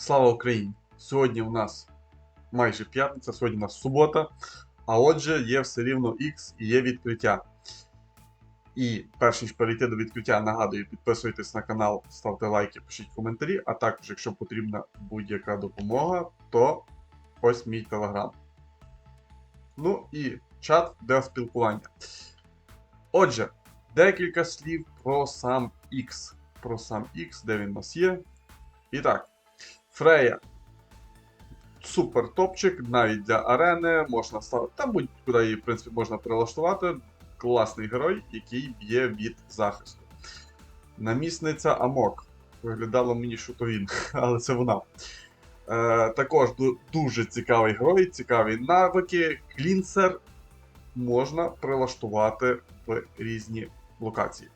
Слава Україні! Сьогодні у нас майже п'ятниця, сьогодні у нас субота. А отже, є все рівно X і є відкриття. І перш ніж перейти до відкриття, нагадую, підписуйтесь на канал, ставте лайки, пишіть коментарі. А також, якщо потрібна будь-яка допомога, то ось мій телеграм. Ну і чат для спілкування. Отже, декілька слів про сам X. Про сам X, де він у нас є. І так, Фрея. Супер топчик, навіть для арени можна ставити. Там будь-куди її, в принципі, можна прилаштувати. Класний герой, який б'є від захисту. Намісниця Амок. Виглядало мені, що то він, але це вона. Е, також дуже цікавий герой, цікаві навики. Клінсер можна прилаштувати в різні локації.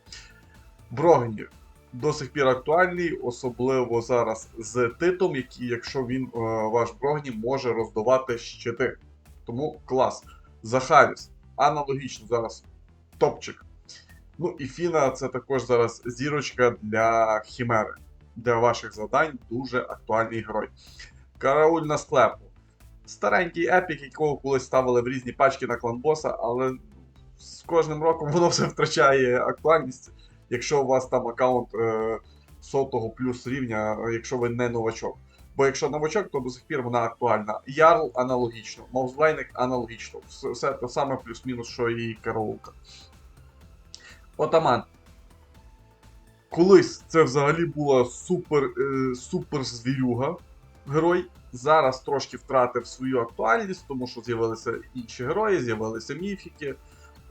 Брогнір до сих пір актуальний, особливо зараз з титом, який, якщо він е, ваш Брогні, може роздавати щити. Тому клас. Захаріс. Аналогічно зараз топчик. Ну і Фіна це також зараз зірочка для Хімери. Для ваших завдань дуже актуальний герой. Караульна склепу. Старенький епік, якого колись ставили в різні пачки на кланбоса, але з кожним роком воно все втрачає актуальність якщо у вас там аккаунт е, сотого плюс рівня, е, якщо ви не новачок. Бо якщо новачок, то до сих пір вона актуальна. Ярл аналогічно, Маузлайник аналогічно. Все, те саме плюс-мінус, що і караулка. Отаман. Колись це взагалі була супер, е, супер звірюга герой. Зараз трошки втратив свою актуальність, тому що з'явилися інші герої, з'явилися міфіки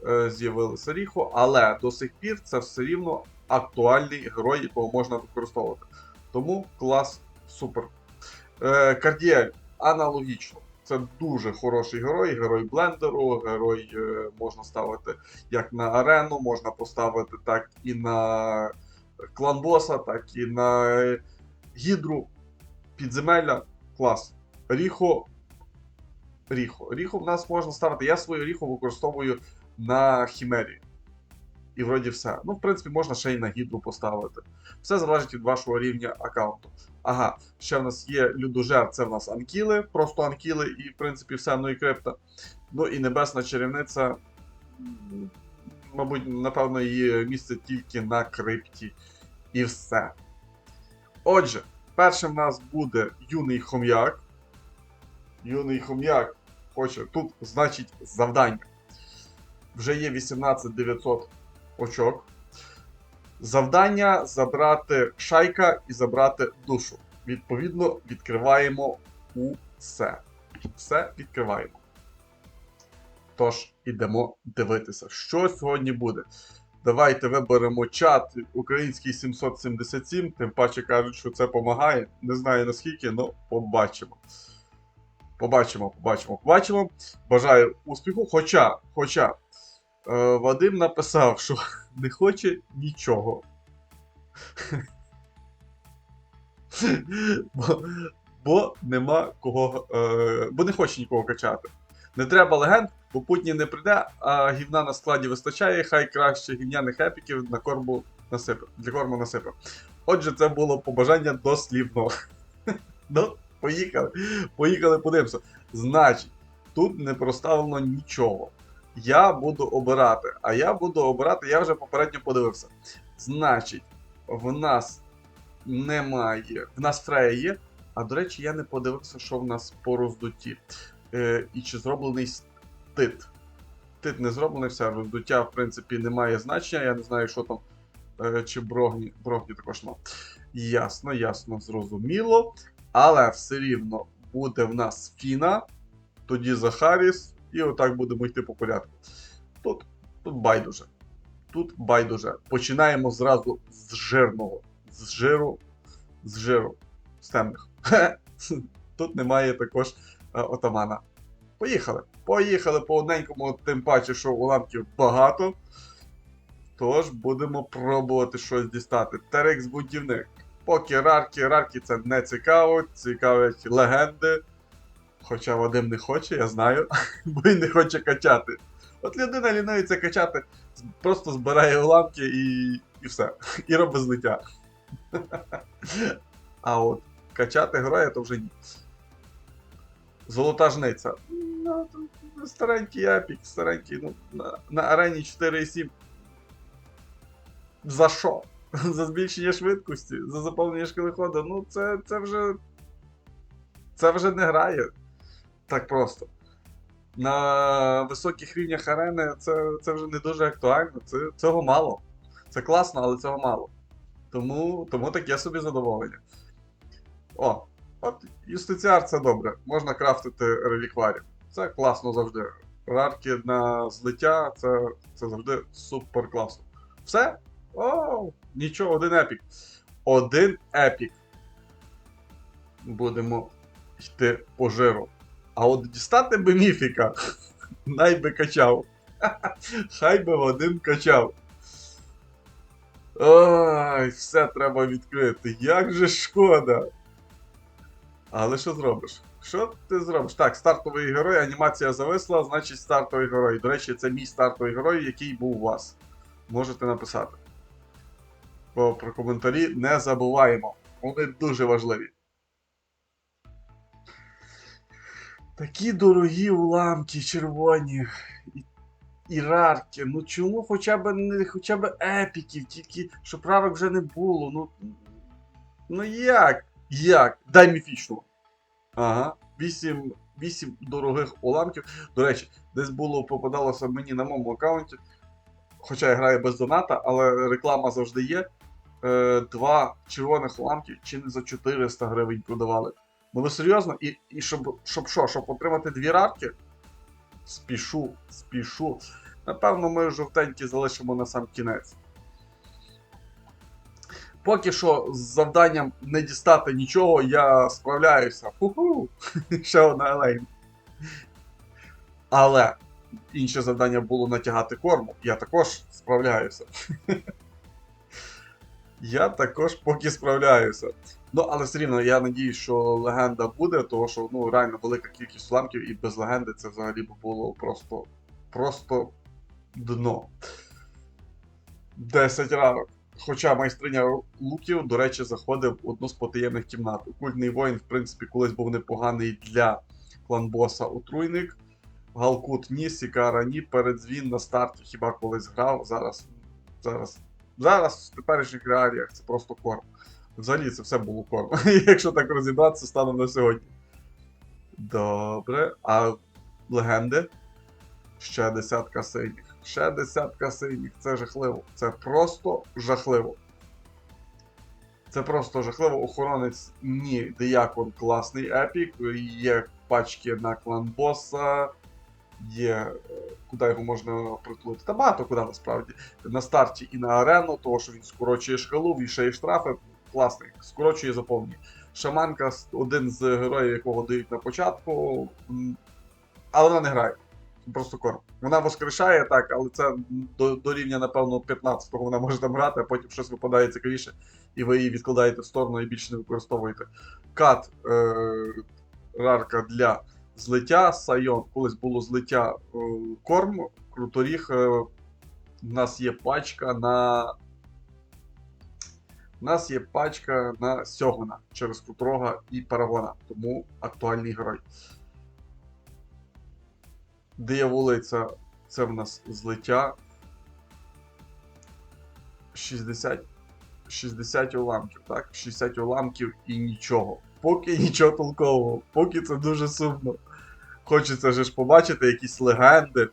е, з'явилися Ріхо, але до сих пір це все рівно актуальний герой, якого можна використовувати. Тому клас супер. Е, Кардіель аналогічно. Це дуже хороший герой, герой блендеру, герой е, можна ставити як на арену, можна поставити так і на клан боса, так і на гідру, підземелля. Клас. Ріхо. Ріхо. Ріхо в нас можна ставити. Я свою ріхо використовую на Хімері. І вроді все. Ну, в принципі, можна ще й на гідру поставити. Все залежить від вашого рівня аккаунту. Ага, ще в нас є людожер, це в нас анкіли, просто анкіли, і, в принципі, все, ну і крипта. Ну і небесна чарівниця. Мабуть, напевно, її місце тільки на крипті. І все. Отже, першим в нас буде юний хом'як. Юний хом'як хоче тут, значить, завдання вже є 18900 очок. Завдання забрати шайка і забрати душу. Відповідно, відкриваємо усе. Все відкриваємо. Тож, ідемо дивитися, що сьогодні буде. Давайте виберемо чат український 777, тим паче кажуть, що це допомагає. Не знаю наскільки, але побачимо. Побачимо, побачимо, побачимо. Бажаю успіху. Хоча, хоча, Вадим написав, що не хоче нічого. бо, бо нема кого. Е, бо не хоче нікого качати. Не треба легенд, бо Путін не прийде, а гівна на складі вистачає, хай краще гівняних епіків на корму насипе, для корму насипе. Отже, це було побажання дослівно. ну, поїхали. Поїхали, подивимося. Значить, тут не проставлено нічого я буду обирати. А я буду обирати, я вже попередньо подивився. Значить, в нас немає. В нас Фрея є. А до речі, я не подивився, що в нас по роздутті. Е, і чи зроблений тит. Тит не зроблений, все, роздуття, в принципі, не має значення. Я не знаю, що там. Е, чи брогні, брогні також нема. Ясно, ясно, зрозуміло. Але все рівно буде в нас Фіна, тоді Захаріс, і отак будемо йти по порядку. Тут, тут байдуже. Тут байдуже. Починаємо зразу з жирного. З жиру, з жиру, з темних. Тут немає також е, отамана. Поїхали. Поїхали по одненькому, тим паче, що уламків багато. Тож будемо пробувати щось дістати. Терекс будівник. Поки рарки, рарки це не цікаво, цікавлять легенди. Хоча Вадим не хоче, я знаю, бо він не хоче качати. От людина лінується качати, просто збирає уламки і і все. І робить злиття. А от Качати героя то вже ні. Золота жниця. Ну, старенький епік, старенький, ну, на, на арені 4,7. За що? За збільшення швидкості, за заповнення шкалеходу. Ну, це, це вже. Це вже не грає так просто. На високих рівнях арени це, це вже не дуже актуально. Це, цього мало. Це класно, але цього мало. Тому, тому таке собі задоволення. О, от юстиціар це добре. Можна крафтити релікварів. Це класно завжди. Рарки на злиття це, це завжди супер класно. Все? О, нічого, один епік. Один епік. Будемо йти по жиру. А от дістати би міфіка, най би качав. Хай би Вадим качав. Ой, все треба відкрити. Як же шкода. Але що зробиш? Що ти зробиш? Так, стартовий герой, анімація зависла, значить стартовий герой. До речі, це мій стартовий герой, який був у вас. Можете написати. Бо про коментарі не забуваємо. Вони дуже важливі. Такі дорогі уламки червоні. І, і рарки. Ну чому хоча б не хоча б епіків, тільки щоб рарок вже не було. Ну. Ну як? Як? Дай міфічну. Ага. 8, 8 дорогих уламків. До речі, десь було попадалося мені на моєму аккаунті. Хоча я граю без доната, але реклама завжди є. Е, два червоних уламки чи не за 400 гривень продавали. Ну серйозно? І, і щоб, щоб що? Щоб отримати дві рарки? Спішу, спішу. Напевно, ми жовтенькі залишимо на сам кінець. Поки що з завданням не дістати нічого, я справляюся. Ху-ху! Ще одна Елейн. Але інше завдання було натягати корму. Я також справляюся. Я також поки справляюся. Ну, але все рівно я надіюсь, що легенда буде, тому що ну, реально велика кількість уламків, і без легенди це взагалі б було просто. просто дно. 10 ранок. Хоча майстриня луків, до речі, заходив в одну з потаємних кімнат. Окультний воїн, в принципі, колись був непоганий для кланбоса отруйник. Галкут ні, Сікара ні, передзвін на старті хіба колись грав. Зараз. Зараз. Зараз в теперішніх реаліях це просто корм. Взагалі це все було корм. Якщо так розібратися, станом на сьогодні. Добре. А легенди? Ще десятка синіх. Ще десятка синіх. Це жахливо. Це просто жахливо. Це просто жахливо. Охоронець ні, Деякон класний епік. Є пачки на клан боса. Є е, куди його можна притулити. Та багато куди насправді. На старті і на арену, того що він скорочує шкалу, вішає штрафи. Класний, скорочує заповнює. Шаманка один з героїв, якого дають на початку. Але вона не грає. Просто корм. Вона воскрешає так, але це до, до рівня, напевно, 15-го вона може там грати, а потім щось випадає цікавіше, і ви її відкладаєте в сторону і більше не використовуєте. Кат е, рарка для злиття, Сайон, колись було злиття е, корм, круторіг. Е, у нас є пачка на. У нас є пачка на Сьогона через Круторога і Парагона, тому актуальний герой. Дияволиця це в нас злиття. 60 60 уламків, так? 60 уламків і нічого. Поки нічого толкового, поки це дуже сумно. Хочеться ж побачити якісь легенди.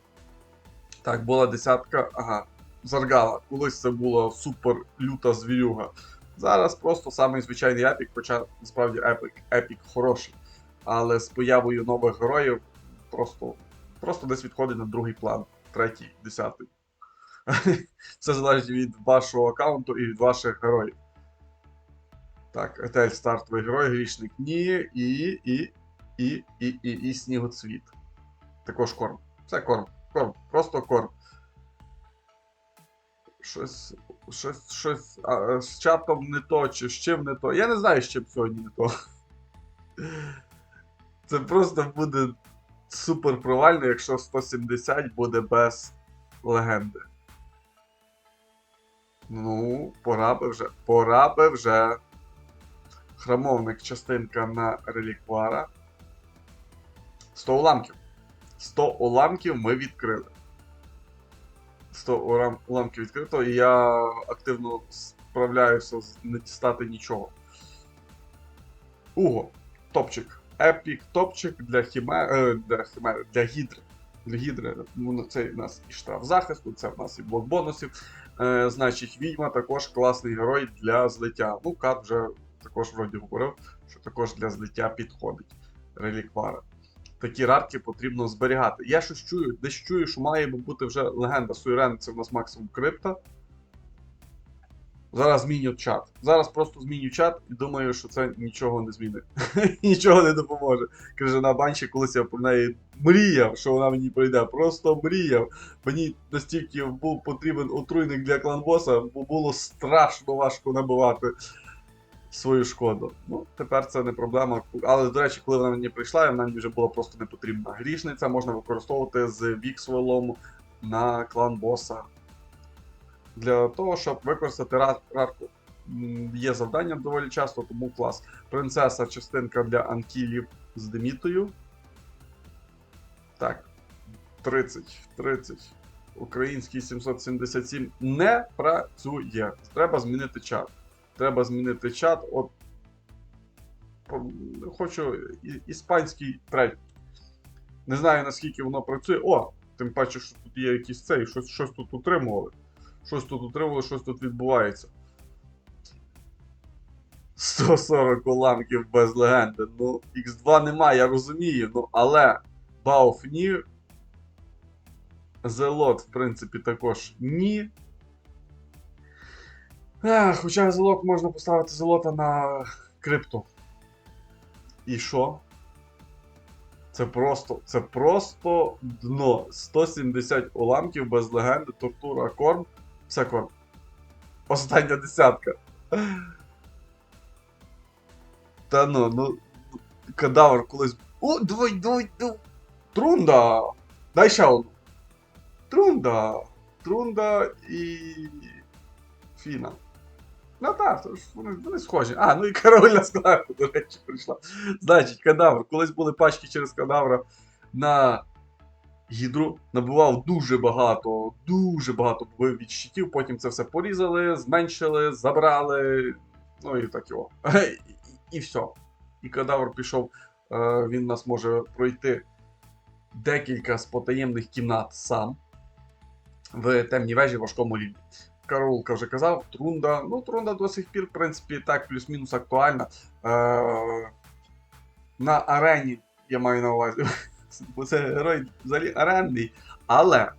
Так, була десятка. Ага, Заргала. Колись це була супер люта звірюга. Зараз просто самий звичайний епік, хоча насправді епік, епік хороший. Але з появою нових героїв просто, просто десь відходить на другий план, третій, десятий. Все залежить від вашого аккаунту і від ваших героїв. Так, Етель стартовий герой, грішник ні, і, і, і, і, і, і снігоцвіт. Також корм. Все корм. Корм. Просто корм. Щось. Щось, щось а, з чатом не то, чи з чим не то. Я не знаю, з чим сьогодні не то. Це просто буде супер провально, якщо 170 буде без легенди. Ну, пора би вже. Пора би вже. Храмовник частинка на реліквара. 100 уламків. 100 уламків ми відкрили. 100 урам- уламків відкрито, і я активно справляюся з не дістати нічого. Уго. Топчик. Епік топчик для хімери, е, для, хімери, для гідри. Для гідри. Ну, Це у нас і штраф захисту, це в нас і блок бонусів. Е, значить, відьма також класний герой для злиття. Ну, Кат вже також вроді говорив, що також для злиття підходить. Реліквара. Такі рарки потрібно зберігати. Я щось чую, десь чую, що має бути вже легенда Суйрен, це в нас максимум крипта. Зараз зміню чат. Зараз просто зміню чат і думаю, що це нічого не змінить. нічого не допоможе. Каже, на банші колись я про неї мріяв, що вона мені прийде. Просто мріяв. Мені настільки був потрібен отруйник для кланбоса, бо було страшно важко набивати свою шкоду. Ну, тепер це не проблема. Але, до речі, коли вона мені прийшла, вона мені вже була просто не потрібна. Грішниця можна використовувати з Віксвелом на клан боса. Для того, щоб використати ра- рарку. Є завдання доволі часто, тому клас. Принцеса частинка для анкілів з демітою. Так. 30, 30. Український 777 не працює. Треба змінити чат. Треба змінити чат. От хочу іспанський третій. Не знаю наскільки воно працює. О! Тим паче, що тут є якийсь цей, щось, щось тут утримували. Щось тут утримували, щось тут відбувається. 140 уламків без легенди. Ну, X2 немає, я розумію. Ну, але Бауф ні. Зелот, в принципі, також ні. Ех, хоча зелот можна поставити зелота на крипту. І що? Це просто, це просто дно. 170 уламків без легенди, тортура, корм. Все корм. Остання десятка. Та ну, ну. Кадавр колись. О, давай, давай, давай. Трунда! Дай ще одну. Трунда. Трунда і. Фіна. Ну так, вони, вони схожі. А, ну і король склепу, до речі, прийшла. Значить, кадавр. Колись були пачки через кадавра на гідру. Набивав дуже багато, дуже багато від щитів, потім це все порізали, зменшили, забрали. Ну і так його. І, і все. І кадавр пішов. е, Він нас може пройти декілька з потаємних кімнат сам в темній вежі важкому рівні. Караулка вже казав, Трунда. Ну, Трунда до сих пір, в принципі, так, плюс-мінус актуальна. Е- на арені, я маю на увазі, бо це герой взагалі аренний. Але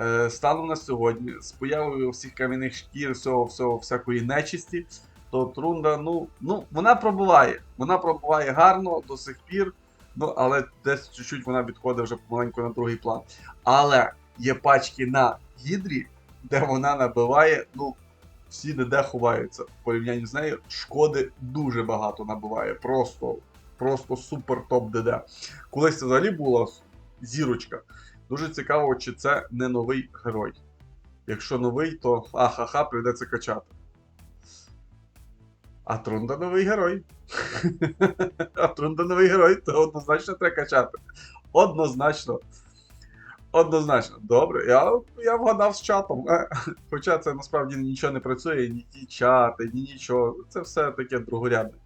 е- станом на сьогодні, з появою всіх кам'яних шкір, всього, всього, всякої нечисті, то Трунда, ну, ну, вона пробуває. Вона пробуває гарно до сих пір, ну, але десь чуть-чуть вона відходить вже помаленьку на другий план. Але є пачки на гідрі, де вона набиває, ну, всі де ховаються в порівнянні з нею. Шкоди дуже багато набиває. Просто, просто супер топ ДД. Колись це взагалі була зірочка. Дуже цікаво, чи це не новий герой. Якщо новий, то ахаха, прийдеться качати. А Трунда новий герой. а Трунда новий герой, то однозначно треба качати. Однозначно. Однозначно, добре. Я, я вгадав з чатом. Е, Хоча це насправді нічого не працює, ні ті чати, ні нічого. Це все таке другорядне.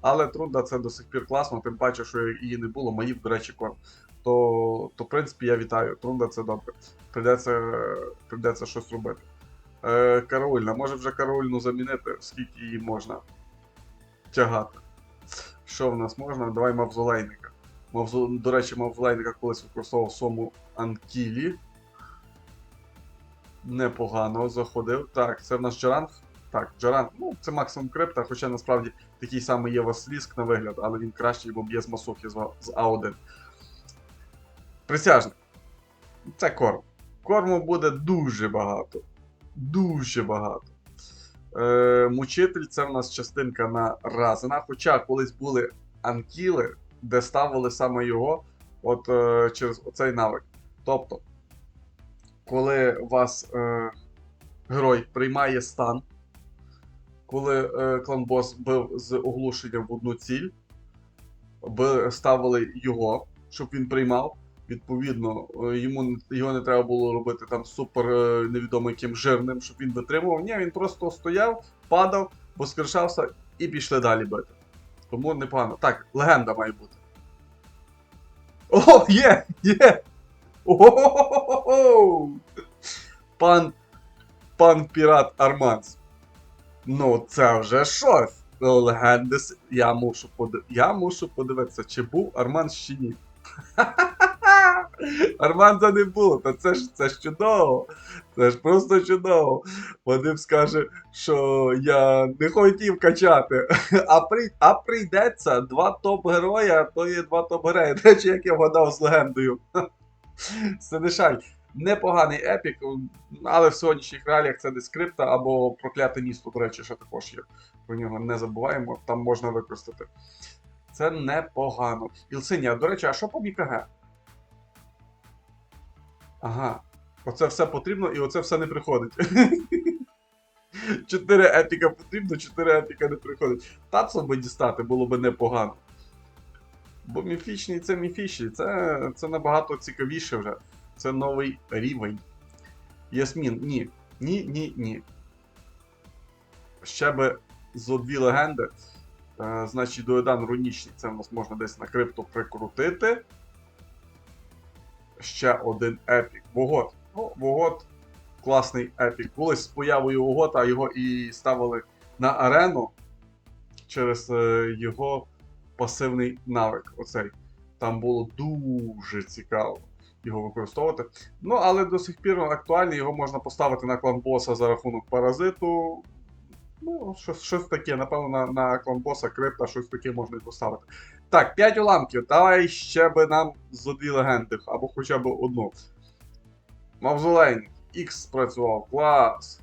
Але Трунда це до сих пір класно, тим паче, що її не було, моїв, до речі, корм. То, то, в принципі, я вітаю. Трунда це добре. Придеться, придеться щось робити. Е, караульна, може вже караульну замінити, скільки її можна тягати. Що в нас можна? Давай мавзолейника. Мавзо... До речі, мав мавзолейника колись використовував сому Анкілі. Непогано заходив. Так, це в нас Джаранг. Так, Джаранг, ну, це максимум крипта, хоча насправді такий самий є Василіск на вигляд, але він кращий, бо б'є з масухи з, А- з А1. Присяжник. Це корм. Корму буде дуже багато. Дуже багато. Е, мучитель це в нас частинка на Разена. Хоча колись були анкіли, де ставили саме його от, е, через оцей навик. Тобто, коли вас е, герой приймає стан, коли е, клан-бос бив з оглушенням в одну ціль, би ставили його, щоб він приймав. Відповідно, е, йому його не треба було робити там супер е, невідомо яким жирним, щоб він витримував. Ні, він просто стояв, падав, воскрешався і пішли далі бити. Тому непогано. Так, легенда має бути. О, є! Є! О-хо-хо-хо-хо! Пан. Пан пірат Арманс. Ну, це вже щось. Ну, легенди. Я мушу, поди... Я мушу подивитися, чи був Арман чи ні. Арманза не було, та це ж це ж чудово. Це ж просто чудово. Вадим скаже, що я не хотів качати. А, при... а прийдеться два топ-героя, то є два топ-героя. Речі, як я вгадав з легендою. Сенешаль. Непоганий епік, але в сьогоднішніх реаліях це не скрипта або прокляте місто, до речі, ще також є. Про нього не забуваємо, там можна використати. Це непогано. Ілсинія, до речі, а що по БКГ? Ага. Оце все потрібно і оце все не приходить. Чотири епіка потрібно, чотири епіка не приходить. Тацу би дістати було би непогано. Бо міфічний це міфічний, це, це набагато цікавіше вже. Це новий рівень. Ясмін, ні. Ні, ні, ні. Ще би зо дві легенди. Е, значить, Доедан Рунічний, це в нас можна десь на крипту прикрутити. Ще один епік. Вогот. Ну, Вогот класний епік. Колись з появою Вогота його і ставили на арену через е, його пасивний навик. Оцей. Там було дуже цікаво його використовувати. Ну, але до сих пір актуальний, його можна поставити на клан боса за рахунок паразиту. Ну, щось, щось таке, напевно, на, на клан боса крипта, щось таке можна і поставити. Так, 5 уламків. Давай ще би нам зо дві легенди, або хоча б одну. Мавзолейник. X спрацював. Клас.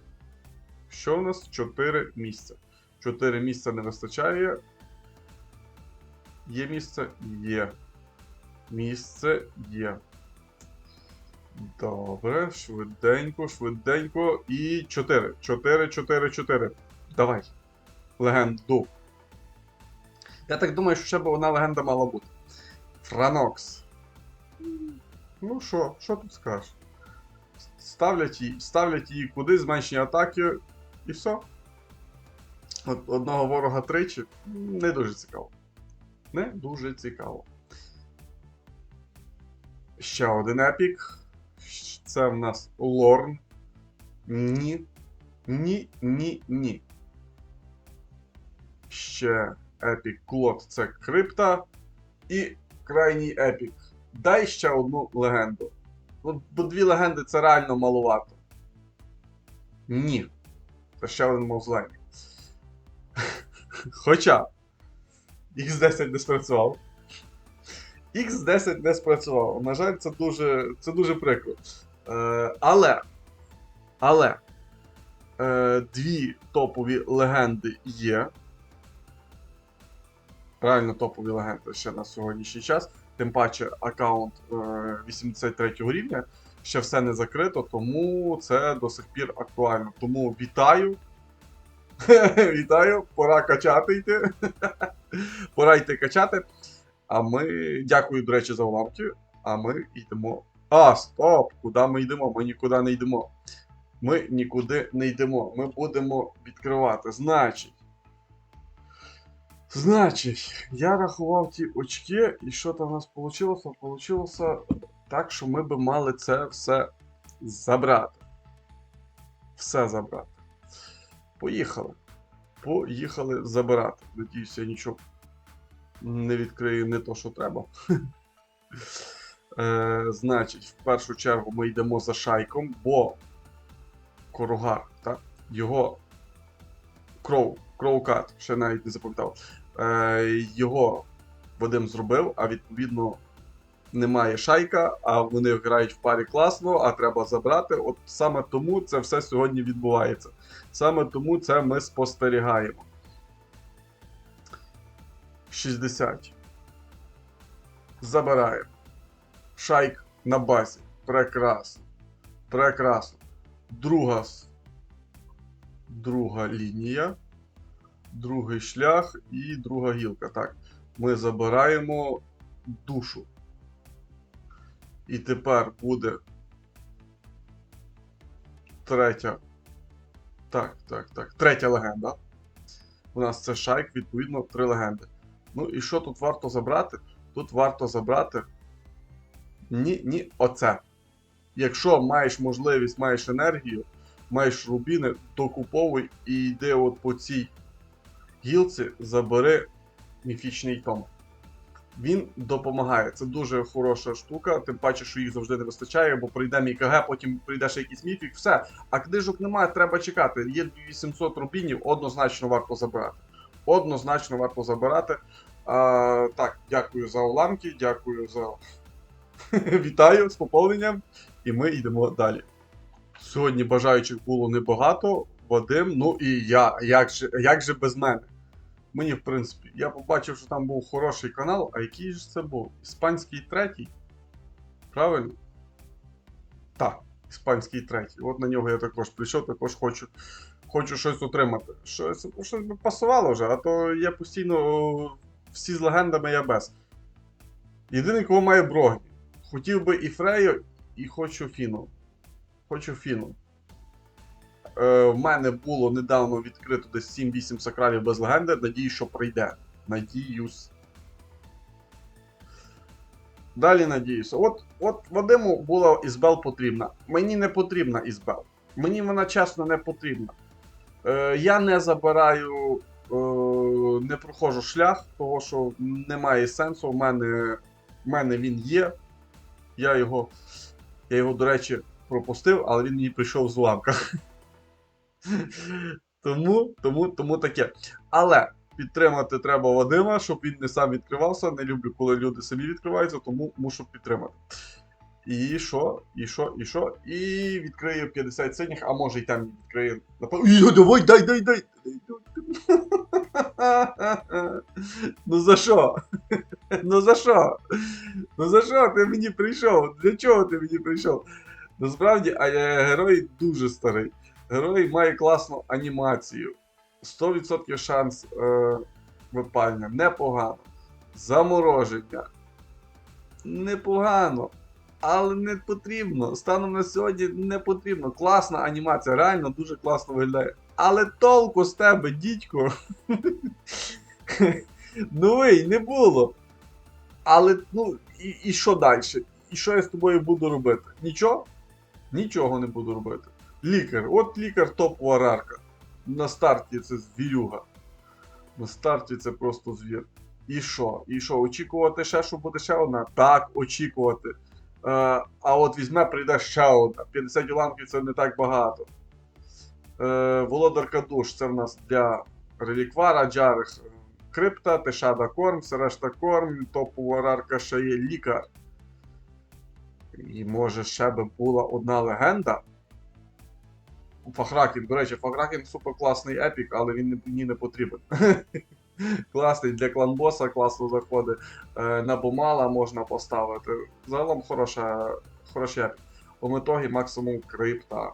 Що в нас? 4 місця. 4 місця не вистачає. Є місце? Є. Місце є. Добре, швиденько, швиденько. І 4. 4, 4, 4. Давай. Легенду. Я так думаю, що ще б одна легенда мала бути. Франокс. Ну що, що тут скажеш? Ставлять її, ставлять її куди, зменшення атаки, і все. От одного ворога тричі. Не дуже цікаво. Не дуже цікаво. Ще один епік. Це в нас Лорн. Ні. Ні, ні, ні. Ще епік Клод це крипта. І крайній епік. Дай ще одну легенду. Ну, бо дві легенди це реально маловато. Ні. Це ще один мавзолей. Хоча X10 не спрацював. X10 не спрацював. На жаль, це дуже, це дуже прикро. Е, але. Але. Е, дві топові легенди є. Реально топові легенди ще на сьогоднішній час. Тим паче аккаунт е, 83 рівня. Ще все не закрито, тому це до сих пір актуально. Тому вітаю. Вітаю, пора качати йти. пора йти качати. А ми. Дякую, до речі, за уламки. А ми йдемо. А, стоп! Куди ми йдемо? Ми нікуди не йдемо. Ми нікуди не йдемо. Ми будемо відкривати. Значить. Значить, я рахував ті очки, і що там у нас вийшло? Получилося так, що ми би мали це все забрати. Все забрати. Поїхали. Поїхали забирати. Надіюсь, я нічого не відкрию не то, що треба. Е, значить, в першу чергу ми йдемо за шайком, бо Коругар, так? Його Кроу, Кроукат, ще навіть не запам'ятав. Е, його Вадим зробив, а відповідно немає шайка, а вони грають в парі класно, а треба забрати. От саме тому це все сьогодні відбувається. Саме тому це ми спостерігаємо. 60. Забираємо. Шайк на базі. Прекрасно. Прекрасно. Друга. Друга лінія. Другий шлях і друга гілка. Так. Ми забираємо душу. І тепер буде третя. Так, так, так. Третя легенда. У нас це шайк, відповідно, три легенди. Ну і що тут варто забрати? Тут варто забрати. Ні, ні, оце. Якщо маєш можливість, маєш енергію, маєш рубіни, докуповуй і йди от по цій гілці, забери міфічний том. Він допомагає. Це дуже хороша штука, тим паче, що їх завжди не вистачає, бо прийде мій КГ, потім прийде ще якийсь міфік, все. А книжок немає, треба чекати. Є 800 рубінів, однозначно варто забирати. Однозначно варто забирати. А, так, дякую за уламки, дякую за. Вітаю з поповненням. І ми йдемо далі. Сьогодні бажаючих було небагато. Вадим, ну і я. Як же, як же без мене? Мені, в принципі, я побачив, що там був хороший канал, а який ж це був? Іспанський третій? Правильно? Так, іспанський третій. От на нього я також прийшов, також хочу, хочу щось отримати. Щось, щось би пасувало вже, а то я постійно всі з легендами я без. Єдиний, кого має Брогні. Хотів би і Фрею, і хочу Фіну. Хочу Фіну. Е, в мене було недавно відкрито десь 7-8 сакралів без легенди. Надіюсь, що прийде. Надіюсь. Далі надіюся. От, от Вадиму була Ізбел потрібна. Мені не потрібна Ізбел. Мені вона чесно не потрібна. Е, я не забираю, е, не проходжу шлях, того що немає сенсу. У мене, в мене він є. Я його, я його, до речі, пропустив, але він мені прийшов з уламка. Тому, тому, тому таке. Але підтримати треба Вадима, щоб він не сам відкривався. Не люблю, коли люди самі відкриваються, тому мушу підтримати. І що? І що? І що? І відкрию 50 синіх, а може й там. Напевно. Йо, давай, дай, дай, дай. Ну за що? Ну за що? Ну за що ти мені прийшов? Для чого ти мені прийшов? Насправді, а я герой дуже старий. Герой має класну анімацію. 100% шанс е, випалення. Непогано. Замороження. Непогано. Але не потрібно. Станом на сьогодні не потрібно. Класна анімація, реально дуже класно виглядає. Але толку з тебе, дідько. Новий не було. Але, ну, і, і що далі? І що я з тобою буду робити? Нічого? Нічого не буду робити. Лікар. От лікар топова рарка. На старті це звірюга. На старті це просто звір. І що? І що? Очікувати ще, що буде ще одна? Так, очікувати. Е, а от візьме, прийде ще одна. 50 уламків це не так багато. Е, Володарка душ це в нас для реліквара, джарих крипта, тешада корм, все решта корм, топова рарка ще є лікар. І може ще би була одна легенда. Фахракін, до речі, Фахракін супер класний епік, але він мені не потрібен. Класний для кланбоса, класно заходить. Е, на бомала можна поставити. Загалом хороша, хороший епік. У метогі максимум крипта.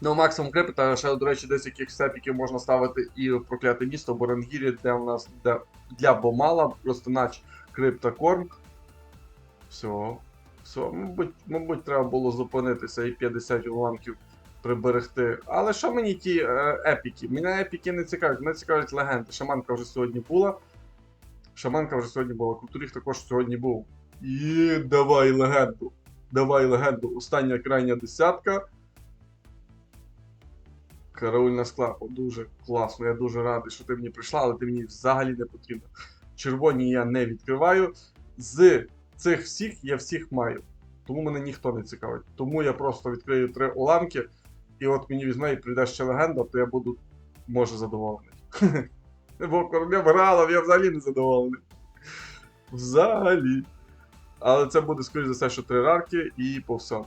Ну, максимум крипта, ще, до речі, десь якихось епіків можна ставити і в прокляте місто Борангірі, де у нас де, для бомала, просто нач крипта корм. Все. Все, мабуть, мабуть, треба було зупинитися і 50 уламків приберегти. Але що мені ті е, епіки? Мене епіки не цікавлять, мене цікавлять легенди. Шаманка вже сьогодні була. Шаманка вже сьогодні була, Культуріг також сьогодні був. І давай легенду. Давай легенду. Остання крайня десятка. Караульна склапа. Дуже класно. Я дуже радий, що ти мені прийшла, але ти мені взагалі не потрібна. Червоні я не відкриваю. З цих всіх я всіх маю. Тому мене ніхто не цікавить. Тому я просто відкрию три уламки, і от мені візьме і прийде ще легенда, то я буду може задоволений. Бо королем грала, я взагалі не задоволений. Взагалі. Але це буде, скоріш за все, що три рарки і по всьому.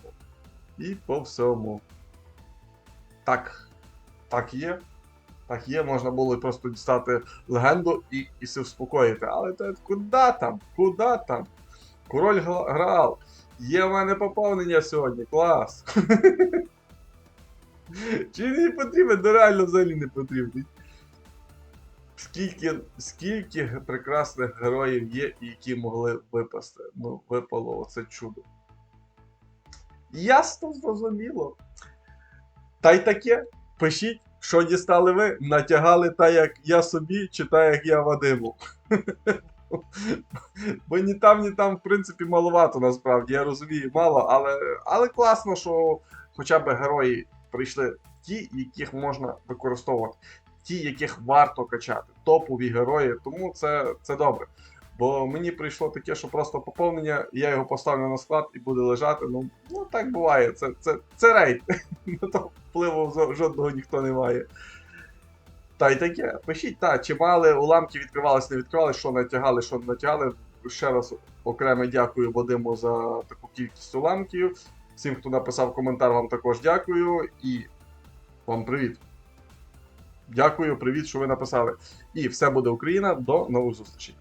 І по всьому. Так. Так є. Так є, можна було просто дістати легенду і, і се вспокоїти. Але куди там? Куди там? Король грав. Є в мене поповнення сьогодні, клас. Чи не потрібен? Ну реально взагалі не потрібний. Скільки, скільки прекрасних героїв є, які могли випасти. Ну, випало оце чудо. Ясно, зрозуміло. Та й таке. Пишіть, що дістали ви, натягали так, як я собі, чи так, як я Вадиму. Бо ні там, ні там, в принципі, маловато насправді. Я розумію, мало, але, але класно, що хоча б герої прийшли ті, яких можна використовувати, ті, яких варто качати, топові герої, тому це, це добре. Бо мені прийшло таке, що просто поповнення, я його поставлю на склад і буде лежати. Ну, ну так буває. Це, це, це рейд. На то впливу жодного ніхто не має. Та й таке. Пишіть, та, чи мали уламки відкривались, не відкривались, що натягали, що не натягали. Ще раз окреме дякую Вадиму за таку кількість уламків. Всім, хто написав коментар, вам також дякую. І вам привіт. Дякую, привіт, що ви написали. І все буде Україна. До нових зустрічей.